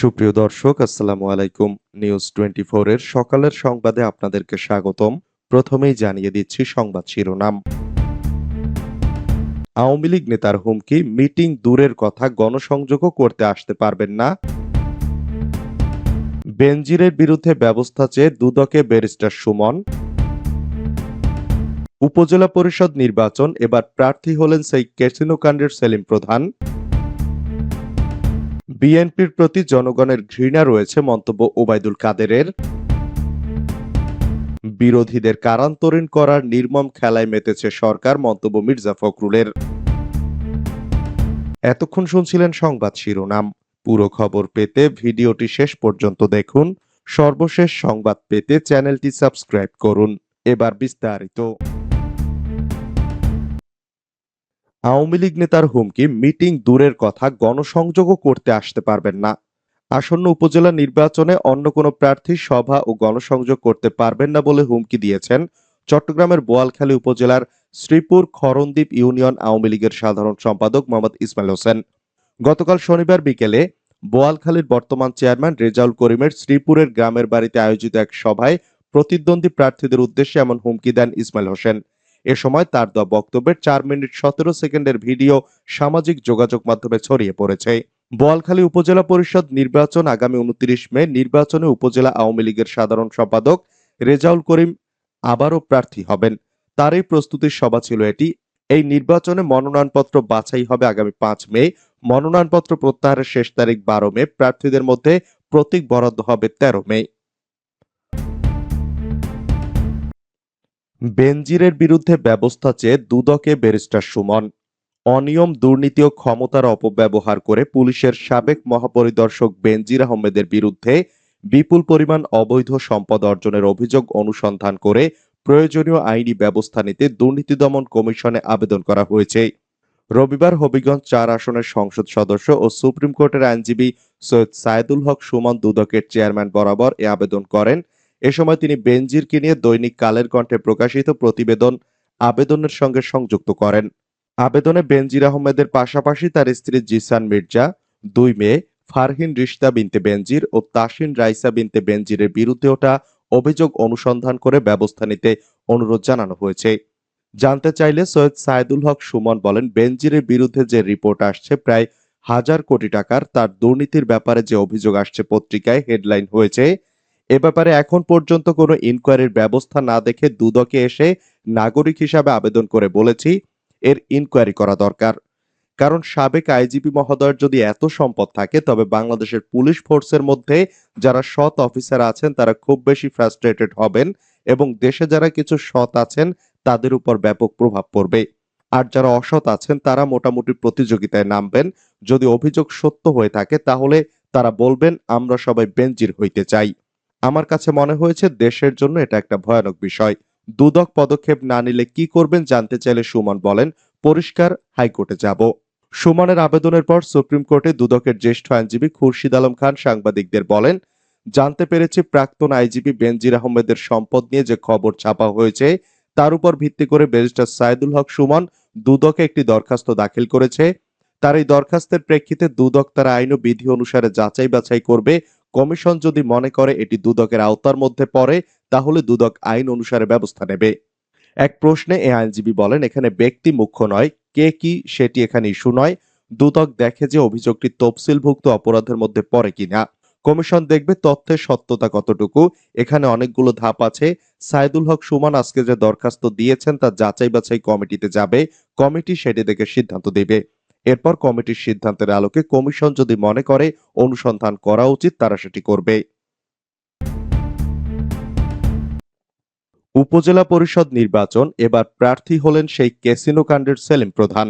সুপ্রিয় দর্শক, আসসালামু আলাইকুম। নিউজ টোয়েন্টি এর সকালের সংবাদে আপনাদেরকে স্বাগতম। প্রথমেই জানিয়ে দিচ্ছি সংবাদ শিরোনাম। আওয়ামী লীগ নেতার হুমকি, মিটিং দূরের কথা গণসংযোগও করতে আসতে পারবেন না। বেনজিরের বিরুদ্ধে ব্যবস্থা চেয়ে দুদকে ব্যারিস্টার সুমন। উপজেলা পরিষদ নির্বাচন, এবার প্রার্থী হলেন সেই ক্যাসিনো কাণ্ডের সেলিম প্রধান। বিএনপির প্রতি জনগণের ঘৃণা রয়েছে মন্তব্য ওবায়দুল কাদেরের। বিরোধীদের কারান্তরীণ করার নির্মম খেলায় মেতেছে সরকার, মন্তব্য মির্জা ফখরুলের। এতক্ষণ শুনছিলেন সংবাদ শিরোনাম। পুরো খবর পেতে ভিডিওটি শেষ পর্যন্ত দেখুন। সর্বশেষ সংবাদ পেতে চ্যানেলটি সাবস্ক্রাইব করুন। এবার বিস্তারিত। আওয়ামী লীগ নেতার হুমকি, মিটিং দূরের কথা, গণসংযোগও করতে আসতে পারবেন না। আসন্ন উপজেলা নির্বাচনে অন্য কোনো প্রার্থী সভা ও গণসংযোগ করতে পারবেন না বলে হুমকি দিয়েছেন চট্টগ্রামের বোয়ালখালী উপজেলার শ্রীপুর খরণদ্বীপ ইউনিয়ন আওয়ামী লীগের সাধারণ সম্পাদক মোহাম্মদ ইসমাইল হোসেন। গতকাল শনিবার বিকেলে বোয়ালখালীর বর্তমান চেয়ারম্যান রেজাউল করিমের শ্রীপুরের গ্রামের বাড়িতে আয়োজিত এক সভায় প্রতিদ্বন্দ্বী প্রার্থীদের উদ্দেশ্যে এমন হুমকি দেন ইসমাইল হোসেন। এ সময় তার দেওয়া বক্তব্যের চার মিনিট সতেরো সেকেন্ডের ভিডিও সামাজিক যোগাযোগ মাধ্যমে ছড়িয়ে পড়েছে। বোয়ালখালী উপজেলা পরিষদ নির্বাচন আগামী উনত্রিশ মে, নির্বাচনে উপজেলা আওয়ামী লীগের সাধারণ সম্পাদক রেজাউল করিম আবারও প্রার্থী হবেন। তারই প্রস্তুতির সভা ছিল এটি। এই নির্বাচনে মনোনয়নপত্র বাছাই হবে আগামী পাঁচ মে। মনোনয়নপত্র প্রত্যাহারের শেষ তারিখ বারো মে। প্রার্থীদের মধ্যে প্রতীক বরাদ্দ হবে তেরো মে। বেনজিরের বিরুদ্ধে ব্যবস্থা চেয়ে দুদকে ব্যারিস্টার সুমন। অনিয়ম, দুর্নীতি ও ক্ষমতার অপব্যবহার করে পুলিশের সাবেক মহাপরিদর্শক বেনজির আহমেদের বিরুদ্ধে বিপুল পরিমাণ অবৈধ সম্পদ অর্জনের অভিযোগ অনুসন্ধান করে প্রয়োজনীয় আইনি ব্যবস্থা নিতে দুর্নীতি দমন কমিশনে আবেদন করা হয়েছে। রবিবার হবিগঞ্জ চার আসনের সংসদ সদস্য ও সুপ্রিম কোর্টের আইনজীবী সৈয়দ সায়েদুল হক সুমন দুদকের চেয়ারম্যান বরাবর এ আবেদন করেন। এ সময় তিনি বেনজিরকে নিয়ে দৈনিক কালের কণ্ঠে প্রকাশিত প্রতিবেদন আবেদনের সঙ্গে সংযুক্ত করেন। আবেদনে বেনজির আহমেদের পাশাপাশি তার স্ত্রী জিসান মির্জা, দুই মেয়ে, ফারহিন রিশতা বিনতে বেনজির ও তাসিন রাইসা বিনতে বেনজিরের বিরুদ্ধে ওঠা অভিযোগ অনুসন্ধান করে ব্যবস্থা নিতে অনুরোধ জানানো হয়েছে। জানতে চাইলে সৈয়দ সায়েদুল হক সুমন বলেন, বেনজিরের বিরুদ্ধে যে রিপোর্ট আসছে প্রায় হাজার কোটি টাকার, তার দুর্নীতির ব্যাপারে যে অভিযোগ আসছে পত্রিকায় হেডলাইন হয়েছে এ ব্যাপারে এখন পর্যন্ত কোনো ইনকোয়ারির ব্যবস্থা না দেখে দুদকে এসে নাগরিক হিসাবে আবেদন করে বলেছি, এর ইনকোয়ারি করা দরকার। কারণ সাবেক আইজিপি মহোদয়ের যদি এত সম্পদ থাকে, তবে বাংলাদেশের পুলিশ ফোর্সের মধ্যে যারা সৎ অফিসার আছেন, তারা খুব বেশি ফ্রাস্ট্রেটেড হবেন এবং দেশে যারা কিছু সৎ আছেন, তাদের উপর ব্যাপক প্রভাব পড়বে। আর যারা অসৎ আছেন, তারা মোটামুটি প্রতিযোগিতায় নামবেন। যদি অভিযোগ সত্য হয়ে থাকে, তাহলে তারা বলবেন, আমরা সবাই বেঞ্জির হইতে চাই। আমার কাছে মনে হয়েছে দেশের জন্য এটা একটা ভয়ানক বিষয়। দুদক পদক্ষেপ না নিলে কি করবেন জানতে চাইলে সুমন বলেন, পরিষ্কার, হাইকোর্টে যাব। সুমনের আবেদনের পর সুপ্রিম কোর্টে দুদকের জ্যেষ্ঠ আইনজীবী খুরশিদ আলম খান সাংবাদিকদের বলেন, জানতে পেরেছি প্রাক্তন আইজিপি বেনজির আহমেদের সম্পদ নিয়ে যে খবর ছাপা হয়েছে, তার উপর ভিত্তি করে ব্যারিস্টার সাইদুল হক সুমন দুদকে একটি দরখাস্ত দাখিল করেছে। তার এই দরখাস্তের প্রেক্ষিতে দুদক তার আইন ও বিধি অনুসারে যাচাই বাছাই করবে কমিশন যদি মনে করে এটি দুদকের আওতার মধ্যে পড়ে, তাহলে দুদক আইন অনুসারে ব্যবস্থা নেবে। এক প্রশ্নে এ আইনজীবী বলেন, এখানে ব্যক্তি মুখ্য নয়, কে কি সেটি এখানে ইস্যু নয়। দুদক দেখে যে অভিযোগটি তফসিলভুক্ত অপরাধের মধ্যে পড়ে কিনা। কমিশন দেখবে তথ্যের সত্যতা কতটুকু, এখানে অনেকগুলো ধাপ আছে। সাইদুল হক সুমন আজকে যে দরখাস্ত দিয়েছেন তা যাচাই বাছাই কমিটিতে যাবে, কমিটি সেটি দেখে সিদ্ধান্ত দেবে। এরপর কমিটির সিদ্ধান্তের আলোকে কমিশন যদি মনে করে অনুসন্ধান করা উচিত, তারা সেটি করবে। উপজেলা পরিষদ নির্বাচন, এবার প্রার্থী হলেন সেই ক্যাসিনো কাণ্ডের সেলিম প্রধান।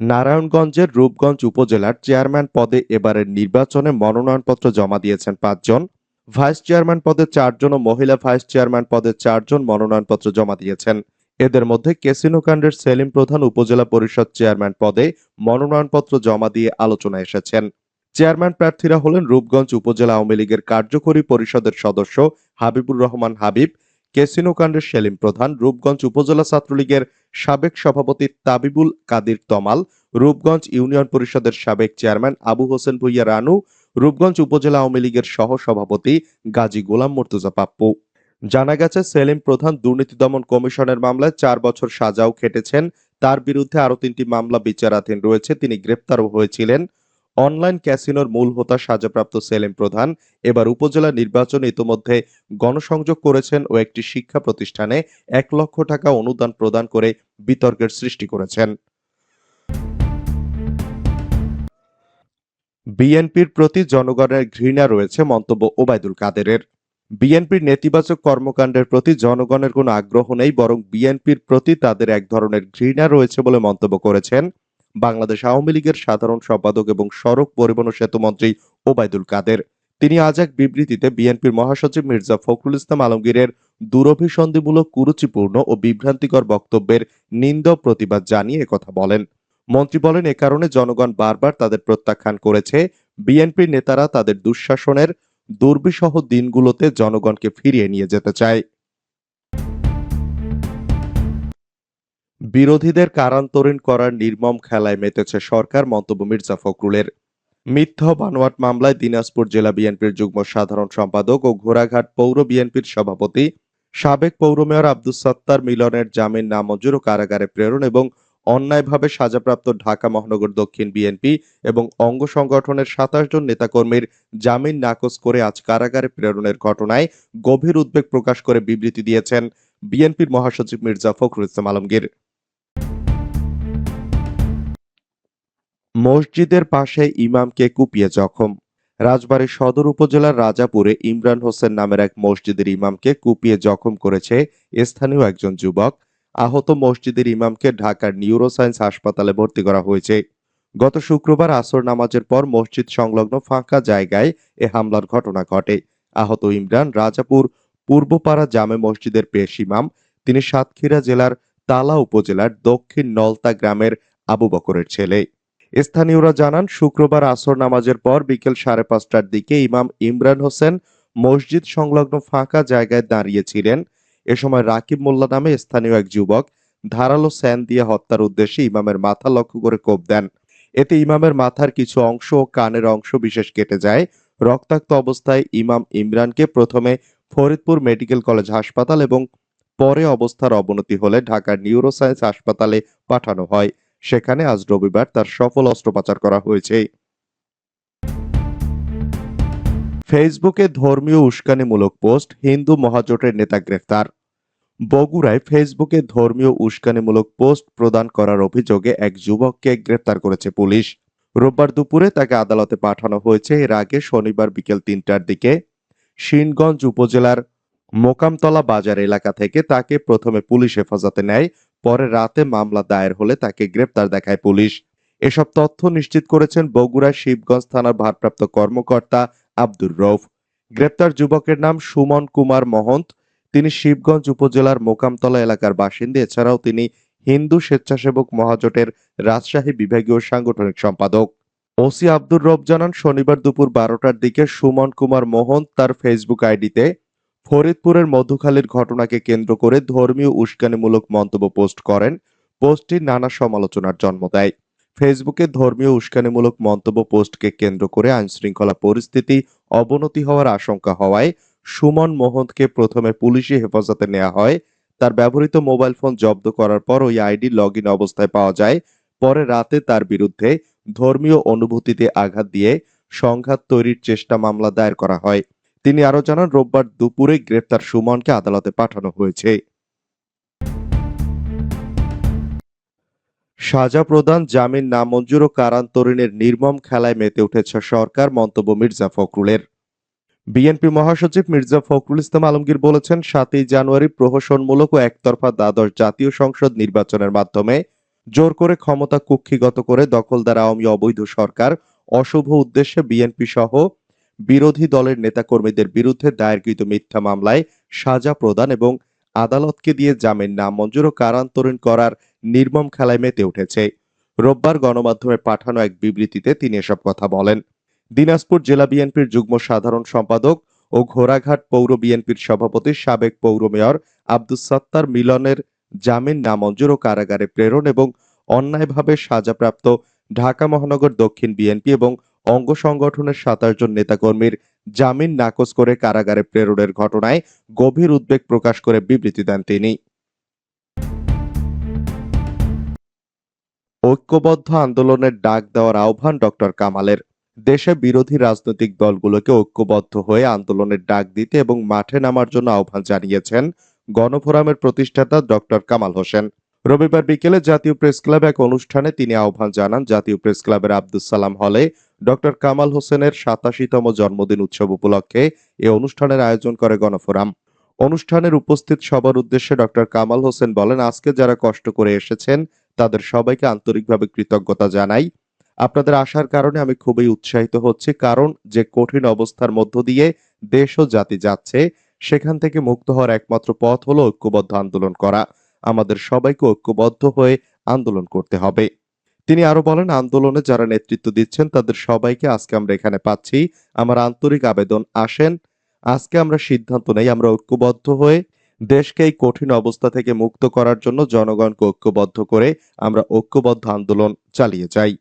নারায়ণগঞ্জের রূপগঞ্জ উপজেলার চেয়ারম্যান পদে এবারের নির্বাচনে মনোনয়নপত্র জমা দিয়েছেন পাঁচজন। ভাইস চেয়ারম্যান পদে চারজন ও মহিলা ভাইস চেয়ারম্যান পদে চারজন মনোনয়নপত্র জমা দিয়েছেন। এদের মধ্যে ক্যাসিনো কাণ্ডের সেলিম প্রধান উপজেলা পরিষদ চেয়ারম্যান পদে মনোনয়নপত্র জমা দিয়ে আলোচনায় এসেছেন। চেয়ারম্যান প্রার্থীরা হলেন রূপগঞ্জ উপজেলা আওয়ামী লীগের কার্যকরী পরিষদের সদস্য হাবিবুর রহমান হাবিব, ক্যাসিনো কাণ্ডের সেলিম প্রধান রূপগঞ্জ উপজেলা ছাত্রলীগের সাবেক সভাপতি তাবিবুল কাদির তমাল, রূপগঞ্জ ইউনিয়ন পরিষদের সাবেক চেয়ারম্যান আবু হোসেন ভুইয়া রানু, রূপগঞ্জ উপজেলা আওয়ামী লীগের সহ সভাপতি গাজী গোলাম মর্তুজা পাপ্পু। জানা গেছে, সেলিম প্রধান দুর্নীতি দমন কমিশনের মামলায় চার বছর সাজাও খেটেছেন। তার বিরুদ্ধে আরও তিনটি মামলা বিচারাধীন রয়েছে। তিনি গ্রেপ্তারও হয়েছিলেন। অনলাইন ক্যাসিনোর মূল হোতা সাজাপ্রাপ্ত সেলিম প্রধান এবার উপজেলা নির্বাচনে ইতোমধ্যে গণসংযোগ করেছেন ও একটি শিক্ষা প্রতিষ্ঠানে এক লক্ষ টাকা অনুদান প্রদান করে বিতর্কের সৃষ্টি করেছেন। বিএনপির প্রতি জনগণের ঘৃণা রয়েছে মন্তব্য ওবায়দুল কাদেরের। বিএনপির নেতিবাচক কর্মকাণ্ডের প্রতি জনগণের কোনো আগ্রহ নেই, বরং বিএনপির প্রতি তাদের এক ধরনের ঘৃণা রয়েছে বলে মন্তব্য করেছেন বাংলাদেশ আওয়ামী লীগের সাধারণ সম্পাদক এবং সড়ক পরিবহন ও সেতুমন্ত্রী ওবায়দুল কাদের। তিনি আজ এক বিবৃতিতে বিএনপির মহাসচিব মির্জা ফখরুল ইসলাম আলমগীরের দুরভিসন্ধিমূলক কুরুচিপূর্ণ ও বিভ্রান্তিকর বক্তব্যের নিন্দ প্রতিবাদ জানিয়ে একথা বলেন। মন্ত্রী বলেন, এ কারণে জনগণ বারবার তাদের প্রত্যাখ্যান করেছে। বিএনপির নেতারা তাদের দুঃশাসনের দুর্বিসহ দিনগুলোতে জনগণকে ফিরিয়ে নিয়ে যেতে চায়। বিরোধীদের কারান্তরীণ করার নির্মম খেলায় মেতেছে সরকার মন্তব্য মির্জা ফখরুলের। মিথ্যা বানোয়াট মামলায় দিনাজপুর জেলা বিএনপির যুগ্ম সাধারণ সম্পাদক ও ঘোড়াঘাট পৌর বিএনপির সভাপতি সাবেক পৌর মেয়র আব্দুস সত্তার মিলনের জামিন নামঞ্জুর ও কারাগারে প্রেরণ এবং অন্যায়ভাবে সাজাপ্রাপ্ত ঢাকা মহানগর দক্ষিণ বিএনপি এবং অঙ্গ সংগঠনের সাতাশ জন নেতাকর্মীর জামিন নাকচ করে আজ কারাগারে প্রেরণের ঘটনায় গভীর উদ্বেগ প্রকাশ করে বিবৃতি দিয়েছেন বিএনপির মহাসচিব মির্জা ফখরুল ইসলাম আলমগীর। মসজিদের পাশে ইমামকে কুপিয়ে জখম। রাজবাড়ী সদর উপজেলার রাজাপুরে ইমরান হোসেন নামের এক মসজিদের ইমামকে কুপিয়ে জখম করেছে স্থানীয় একজন যুবক। আহত মসজিদের ইমামকে ঢাকার নিউরোসায়েন্স হাসপাতালে ভর্তি করা হয়েছে। গত শুক্রবার আসর নামাজের পর মসজিদ সংলগ্ন ফাঁকা জায়গায় এ হামলার ঘটনা ঘটে। আহত ইমরান রাজাপুর পূর্বপাড়া জামে মসজিদের পেশ ইমাম। তিনি সাতক্ষীরা জেলার তালা উপজেলার দক্ষিণ নলতা গ্রামের আবু বকরের ছেলে। স্থানীয়রা জানান, শুক্রবার আসর নামাজের পর বিকেল সাড়ে পাঁচটার দিকে ইমাম ইমরান হোসেন মসজিদ সংলগ্ন ফাঁকা জায়গায় দাঁড়িয়েছিলেন এ সময় রাকিব মোল্লা নামে স্থানীয় এক যুবক ধারালো স্যান দিয়ে হত্যার উদ্দেশ্যে ইমামের মাথা লক্ষ্য করে কোপ দেন। এতে ইমামের মাথার কিছু অংশ ও কানের অংশ বিশেষ কেটে যায়। রক্তাক্ত অবস্থায় ইমাম ইমরানকে প্রথমে ফরিদপুর মেডিকেল কলেজ হাসপাতাল এবং পরে অবস্থার অবনতি হলে ঢাকার নিউরোসায়েন্স হাসপাতালে পাঠানো হয়। সেখানে আজ রবিবার তার সফল অস্ত্রোপচার করা হয়েছে। ফেসবুকে ধর্মীয় উস্কানিমূলক পোস্ট, হিন্দু মহাজোটের নেতা গ্রেফতার। বগুড়ায় ফেসবুকে ধর্মীয় উস্কানিমূলক পোস্ট প্রদান করার অভিযোগে এক যুবককে গ্রেফতার করেছে পুলিশ। রোববার দুপুরে তাকে আদালতে পাঠানো হয়েছে। এর আগে শনিবার বিকেল তিনটার দিকে শিনগঞ্জ উপজেলার মোকামতলা বাজার এলাকা থেকে তাকে প্রথমে পুলিশ হেফাজতে নেয়, পরে রাতে মামলা দায়ের হলে তাকে গ্রেপ্তার দেখায় পুলিশ। এসব তথ্য নিশ্চিত করেছেন বগুড়া শিবগঞ্জ থানার ভারপ্রাপ্ত কর্মকর্তা আব্দুর রৌফ গ্রেপ্তার যুবকের নাম সুমন কুমার মহন্ত। তিনি শিবগঞ্জ উপজেলার মোকামতলা এলাকার বাসিন্দা। এছাড়াও তিনি হিন্দু স্বেচ্ছাসেবক মহাজোটের রাজশাহী বিভাগীয় সাংগঠনিক সম্পাদক। ওসি আব্দুর রব জানান, শনিবার দুপুর বারোটার দিকে সুমন কুমার মোহন তার ফেসবুক আইডিতে ফরিদপুরের মধুখালীর ঘটনাকে কেন্দ্র করে ধর্মীয় উস্কানিমূলক মন্তব্য পোস্ট করেন। পোস্টটি নানা সমালোচনার জন্ম দেয়। ফেসবুকে ধর্মীয় উস্কানিমূলক মন্তব্য পোস্টকে কেন্দ্র করে আইনশৃঙ্খলা পরিস্থিতি অবনতি হওয়ার আশঙ্কা হওয়ায় সুমন মোহনকে প্রথমে পুলিশি হেফাজতে নেওয়া হয়। তার ব্যবহৃত মোবাইল ফোন জব্দ করার পর ওই আইডি লগ ইন অবস্থায় পাওয়া যায়। পরে রাতে তার বিরুদ্ধে ধর্মীয় অনুভূতিতে আঘাত দিয়ে সংঘাত তৈরির চেষ্টা মামলা দায়ের করা হয়। তিনি আরও জানান, রোববার দুপুরে গ্রেপ্তার সুমনকে আদালতে পাঠানো হয়েছে। সাজা প্রদান, জামিন নামঞ্জুর ও কারান্তরীণের নির্মম খেলায় মেতে উঠেছে সরকার, মন্তব্য মির্জা ফখরুলের। বিএনপি মহাসচিব মির্জা ফখরুল ইসলাম আলমগীর বলেছেন, সাতই জানুয়ারি প্রহসনমূলক ও একতরফা দ্বাদশ জাতীয় সংসদ নির্বাচনের মাধ্যমে জোর করে ক্ষমতা কুক্ষিগত করে দখলদার আওয়ামী অবৈধ সরকার অশুভ উদ্দেশ্যে বিএনপি সহ বিরোধী দলের নেতাকর্মীদের বিরুদ্ধে দায়েরকৃত মিথ্যা মামলায় সাজা প্রদান এবং আদালতকে দিয়ে জামিন নামঞ্জুর ও কারান্তরীণ করার নির্মম খেলায় মেতে উঠেছে। রোববার গণমাধ্যমে পাঠানো এক বিবৃতিতে তিনি এসব কথা বলেন। দিনাজপুর জেলা বিএনপির যুগ্ম সাধারণ সম্পাদক ও ঘোড়াঘাট পৌর বিএনপির সভাপতি সাবেক পৌর মেয়র আব্দুস সত্তার মিলনের জামিন নামঞ্জুর ও কারাগারে প্রেরণ এবং অন্যায়ভাবে সাজাপ্রাপ্ত ঢাকা মহানগর দক্ষিণ বিএনপি এবং অঙ্গ সংগঠনের সাতাশ জন নেতাকর্মীর জামিন নাকচ করে কারাগারে প্রেরণের ঘটনায় গভীর উদ্বেগ প্রকাশ করে বিবৃতি দেন তিনি। ঐক্যবদ্ধ আন্দোলনের ডাক দেওয়ার আহ্বান ডক্টর কামালের। দেশে বিরোধী রাজনৈতিক দলগুলোকে ঐক্যবদ্ধ হয়ে আন্দোলনের ডাক দিতে এবং মাঠে নামার জন্য আহ্বান জানিয়েছেন গণফোরামের প্রতিষ্ঠাতা ডক্টর কামাল হোসেন। রবিবার বিকেলে জাতীয় প্রেস ক্লাবে এক অনুষ্ঠানে তিনি আহ্বান জানান। জাতীয় প্রেস ক্লাবের আব্দুস সালাম হলে ডক্টর কামাল হোসেনের সাতাশিতম জন্মদিন উৎসব উপলক্ষে এ অনুষ্ঠানের আয়োজন করে গণফোরাম। অনুষ্ঠানের উপস্থিত সবার উদ্দেশ্যে ডক্টর কামাল হোসেন বলেন, আজকে যারা কষ্ট করে এসেছেন, তাদের সবাইকে আন্তরিকভাবে কৃতজ্ঞতা জানাই। আপনাদের আসার কারণে আমি খুবই উৎসাহিত হচ্ছি, কারণ যে কঠিন অবস্থার মধ্য দিয়ে দেশ ও জাতি যাচ্ছে, সেখান থেকে মুক্ত হওয়ার একমাত্র পথ হলো ঐক্যবদ্ধ আন্দোলন করা। আমাদের সবাইকে ঐক্যবদ্ধ হয়ে আন্দোলন করতে হবে। তিনি আরও বলেন, আন্দোলনে যারা নেতৃত্ব দিচ্ছেন, তাদের সবাইকে আজকে আমরা এখানে পাচ্ছি। আমার আন্তরিক আবেদন আসেন। আজকে আমরা সিদ্ধান্ত নেই, আমরা ঐক্যবদ্ধ হয়ে দেশকে এই কঠিন অবস্থা থেকে মুক্ত করার জন্য জনগণকে ঐক্যবদ্ধ করে আমরা ঐক্যবদ্ধ আন্দোলন চালিয়ে যাই।